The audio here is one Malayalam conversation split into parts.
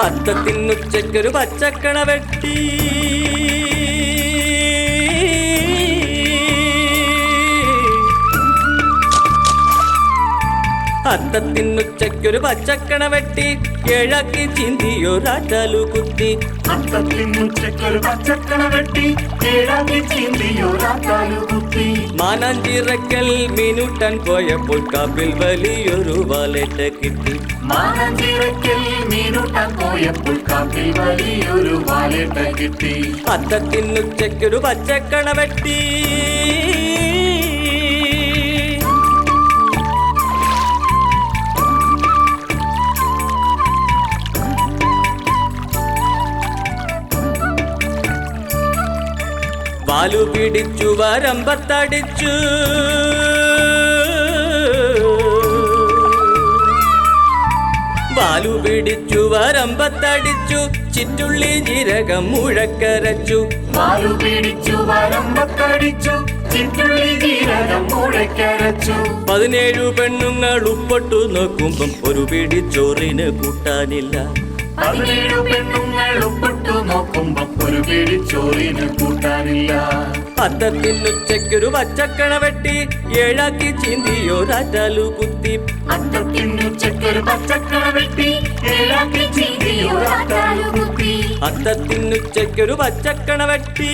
അത്തത്തിനുച്ചയ്ക്കൊരു പച്ചക്കണ വെട്ടി. അത്തത്തിനുച്ചയ്ക്കൊരു പച്ചക്കണ വെട്ടി. കിഴക്കി ഉച്ചക്കൊരു കുത്തി. അത്തത്തിനുച്ചയ്ക്കൊരു പച്ചക്കണ വെട്ടി. കിഴക്ക് ചിന്തിയൊരാറ്റലു കുത്തി. മാനാഞ്ചിറക്കൽ മിനുട്ടൻ പോയപ്പോൾ കാപ്പിൽ വലിയൊരു വാലേറ്റ കിട്ടി. മാനഞ്ചിറക്കൽ മീനുട്ടാൻ പോയപ്പോൾ കാട്ടിൽ വലിയൊരു വാലേട്ട കിട്ടി? പച്ചക്കണ വെട്ടി. വാലു പിടിച്ചു വരമ്പത്തടിച്ചു. വാലു പിടിച്ചു വരമ്പത്തടിച്ചു ചിറ്റുള്ളി ജീരകം മുഴക്കരച്ചു. വാലു പിടിച്ചു വരമ്പത്തടിച്ചു ചിറ്റുള്ളി ജീരകം മുഴക്കരച്ചു. പതിനേഴു പെണ്ണുങ്ങൾ ഉപ്പൊട്ടു നോക്കുമ്പം ഒരു പിടി ചോറിന് കൂട്ടാനില്ല. പതിനേഴു പെണ്ണുങ്ങൾ ഉപ്പൊട്ടു നോക്കുമ്പം ഒരു പിടി ചോറിന് കൂട്ടാനില്ല. അത്തത്തിനുച്ചയ്ക്കൊരു പച്ചക്കണ വെട്ടി ഏഴാക്കി ചീന്തിയോരാറ്റാലു കുത്തി. അത്തത്തിനുച്ചയ്ക്കൊരു പച്ചക്കറ വെട്ടി അത്തത്തിനുച്ചയ്ക്കൊരു പച്ചക്കണ വെട്ടി.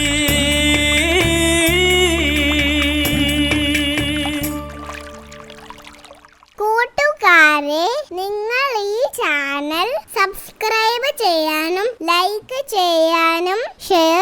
കൂട്ടുകാരെ നിങ്ങൾ ഈ ചാനൽ സബ്സ്ക്രൈബ് ചെയ്യാനും ലൈക്ക് ചെയ്യാനും ഷെയർ